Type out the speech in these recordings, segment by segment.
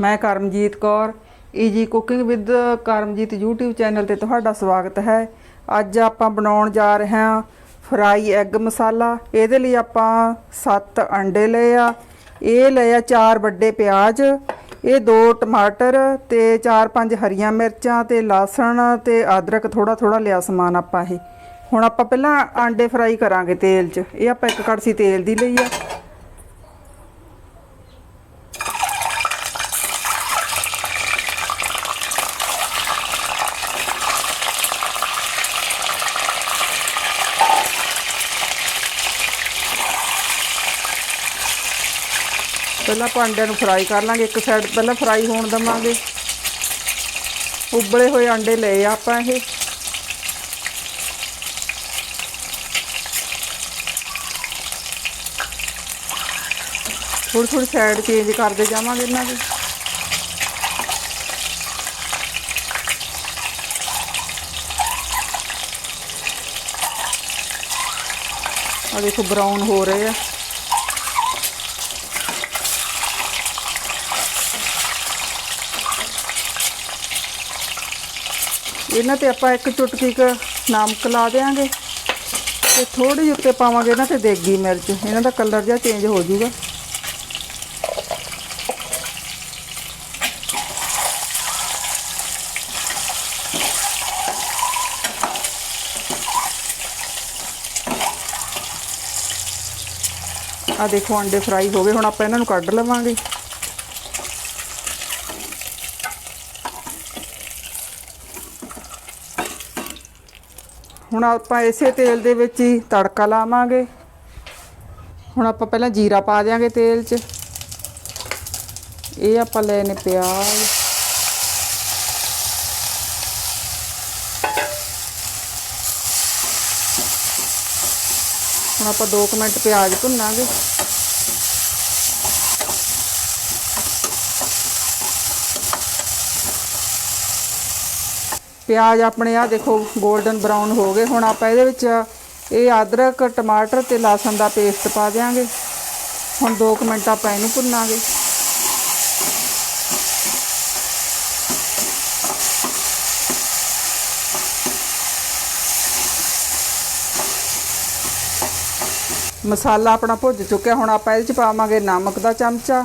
ਮੈਂ Karamjit Kaur easy cooking with Karamjit YouTube channel ਤੇ ਤੁਹਾਡਾ ਸਵਾਗਤ ਹੈ। ਅੱਜ ਆਪਾਂ ਬਣਾਉਣ ਜਾ ਰਹੇ ਹਾਂ ਫਰਾਈ ਐਗ ਮਸਾਲਾ। ਇਹਦੇ ਲਈ ਆਪਾਂ 7 ਅੰਡੇ ਲਏ ਆ। ਇਹ ਲਏ ਆ 4 ਵੱਡੇ ਪਿਆਜ਼, ਇਹ ਦੋ ਟਮਾਟਰ ਤੇ 4-5 ਹਰੀਆਂ ਮਿਰਚਾਂ ਤੇ ਲਸਣ ਤੇ ਅਦਰਕ ਥੋੜਾ ਥੋੜਾ ਲਿਆ ਸਮਾਨ ਆਪਾਂ ਇਹ। ਹੁਣ ਆਪਾਂ ਪਹਿਲਾਂ ਆਂਡੇ ਫਰਾਈ ਕਰਾਂਗੇ ਤੇਲ 'ਚ। ਇਹ ਆਪਾਂ ਇੱਕ ਕੜਸੀ ਤੇਲ ਦੀ ਲਈ ਆ। ਪਹਿਲਾਂ ਆਪਾਂ ਅੰਡਿਆਂ ਨੂੰ ਫਰਾਈ ਕਰ ਲਾਂਗੇ, ਇੱਕ ਸਾਈਡ ਪਹਿਲਾਂ ਫਰਾਈ ਹੋਣ ਦਵਾਂਗੇ। ਉਬਲੇ ਹੋਏ ਆਂਡੇ ਲਏ ਆਪਾਂ ਇਹ। ਥੋੜੀ ਥੋੜੀ ਸਾਈਡ ਚੇਂਜ ਕਰਦੇ ਜਾਵਾਂਗੇ ਇਹਨਾਂ ਦੀ। ਆ ਦੇਖੋ ਬਰਾਊਨ ਹੋ ਰਹੇ ਆ। ਇਹਨਾਂ ਤੇ ਆਪਾਂ ਇੱਕ ਚੁਟਕੀ ਕ ਨਮਕ ਲਾ ਦੇਾਂਗੇ ਤੇ ਥੋੜੀ ਜਿਹੀ ਉੱਤੇ ਪਾਵਾਂਗੇ ਇਹਨਾਂ ਤੇ ਦੇਗੀ ਮਿਰਚ। ਇਹਨਾਂ ਦਾ ਕਲਰ ਜਿਹਾ ਚੇਂਜ ਹੋ ਜਾਊਗਾ ਆ ਦੇਖੋ ਅੰਡੇ ਫਰਾਈ ਹੋ ਗਏ, ਹੁਣ ਆਪਾਂ ਇਹਨਾਂ ਨੂੰ ਕੱਢ ਲਵਾਂਗੇ। ਹੁਣ ਆਪਾਂ ਇਸੇ ਤੇਲ ਦੇ ਵਿੱਚ ਹੀ ਤੜਕਾ ਲਾਵਾਂਗੇ। ਹੁਣ ਆਪਾਂ ਪਹਿਲਾਂ ਜੀਰਾ ਪਾ ਦਿਆਂਗੇ ਤੇਲ 'ਚ। ਇਹ ਆਪਾਂ ਲਏ ਨੇ ਪਿਆਜ਼। ਹੁਣ ਆਪਾਂ 2 ਮਿੰਟ ਪਿਆਜ਼ ਭੁੰਨਾਂਗੇ। ਪਿਆਜ਼ ਆਪਣੇ ਆ ਦੇਖੋ 골ਡਨ ਬਰਾਊਨ ਹੋ ਗਏ। ਹੁਣ ਆਪਾਂ ਇਹਦੇ ਵਿੱਚ ਇਹ ਅਦਰਕ, ਟਮਾਟਰ ਤੇ ਲਸਣ ਦਾ ਪੇਸਟ ਪਾ ਦਿਆਂਗੇ। ਹੁਣ 2 ਮਿੰਟ ਆਪਾਂ ਇਹਨੂੰ ਭੁੰਨਾਂਗੇ। ਮਸਾਲਾ ਆਪਣਾ ਭੁੱਜ ਚੁੱਕਿਆ। ਹੁਣ ਆਪਾਂ ਇਹਦੇ ਚ ਪਾਵਾਂਗੇ ਨਮਕ ਦਾ ਚਮਚਾ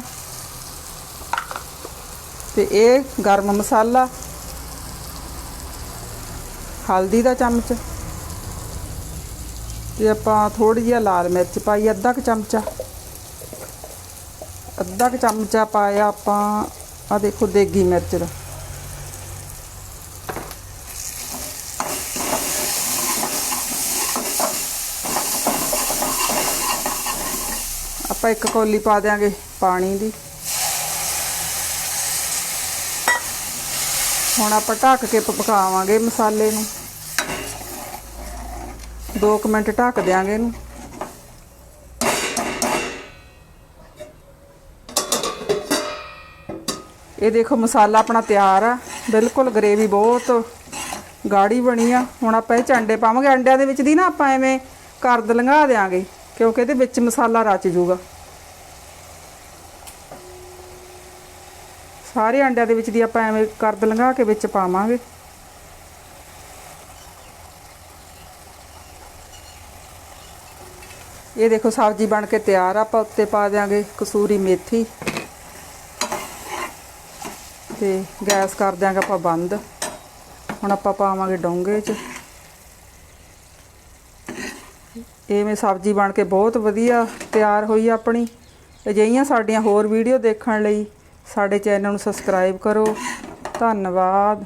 ਤੇ ਇਹ ਗਰਮ ਮਸਾਲਾ। ਹਲਦੀ ਦਾ ਚਮਚ। ਤੇ ਆਪਾਂ ਥੋੜੀ ਜਿਹੀ ਲਾਲ ਮਿਰਚ ਪਾਈ, ਅੱਧਾ ਕੁ ਚਮਚਾ। ਅੱਧਾ ਕੁ ਚਮਚਾ ਪਾਇਆ ਆਪਾਂ ਆ ਦੇਖੋ ਦੇਗੀ ਮਿਰਚ ਦਾ। ਆਪਾਂ ਇੱਕ ਕੌਲੀ ਪਾ ਦਿਆਂਗੇ ਪਾਣੀ ਦੀ। ਹੁਣ ਆਪਾਂ ਢੱਕ ਕੇ ਪਕਾਵਾਂਗੇ ਮਸਾਲੇ ਨੂੰ। 2 ਮਿੰਟ ਢੱਕ ਦਿਆਂਗੇ ਇਹਨੂੰ। ਇਹ ਦੇਖੋ ਮਸਾਲਾ ਆਪਣਾ ਤਿਆਰ ਆ। ਬਿਲਕੁਲ ਗਰੇਵੀ ਬਹੁਤ ਗਾੜੀ ਬਣੀ ਆ। ਹੁਣ ਆਪਾਂ ਇਹ ਚ ਅੰਡੇ ਪਾਵਾਂਗੇ। ਅੰਡਿਆਂ ਦੇ ਵਿੱਚ ਦੀ ਨਾ ਆਪਾਂ ਐਵੇਂ ਕਰਦ ਲੰਘਾ ਦੇਾਂਗੇ ਕਿਉਂਕਿ ਇਹਦੇ ਵਿੱਚ ਮਸਾਲਾ ਰਚ ਜੂਗਾ। ਸਾਰੇ ਅੰਡਿਆਂ ਦੇ ਵਿੱਚ ਦੀ ਆਪਾਂ ਐਵੇਂ ਕਰਦ ਲੰਘਾ ਕੇ ਵਿੱਚ ਪਾਵਾਂਗੇ। ਇਹ ਦੇਖੋ ਸਬਜ਼ੀ ਬਣ ਕੇ ਤਿਆਰ ਆ, ਆਪਾਂ ਉੱਤੇ ਪਾ ਦਿਆਂਗੇ ਕਸੂਰੀ ਮੇਥੀ। ਤੇ ਗੈਸ ਕਰ ਦਿਆਂਗੇ ਆਪਾਂ ਬੰਦ। ਹੁਣ ਆਪਾਂ ਪਾਵਾਂਗੇ ਡੋਂਗੇ 'ਚ। ਇਵੇਂ ਸਬਜ਼ੀ ਬਣ ਕੇ ਬਹੁਤ ਵਧੀਆ ਤਿਆਰ ਹੋਈ ਆਪਣੀ। ਅਜਿਹੀਆਂ ਸਾਡੀਆਂ ਹੋਰ ਵੀਡੀਓ ਦੇਖਣ ਲਈ ਸਾਡੇ ਚੈਨਲ ਨੂੰ ਸਬਸਕ੍ਰਾਈਬ ਕਰੋ। ਧੰਨਵਾਦ।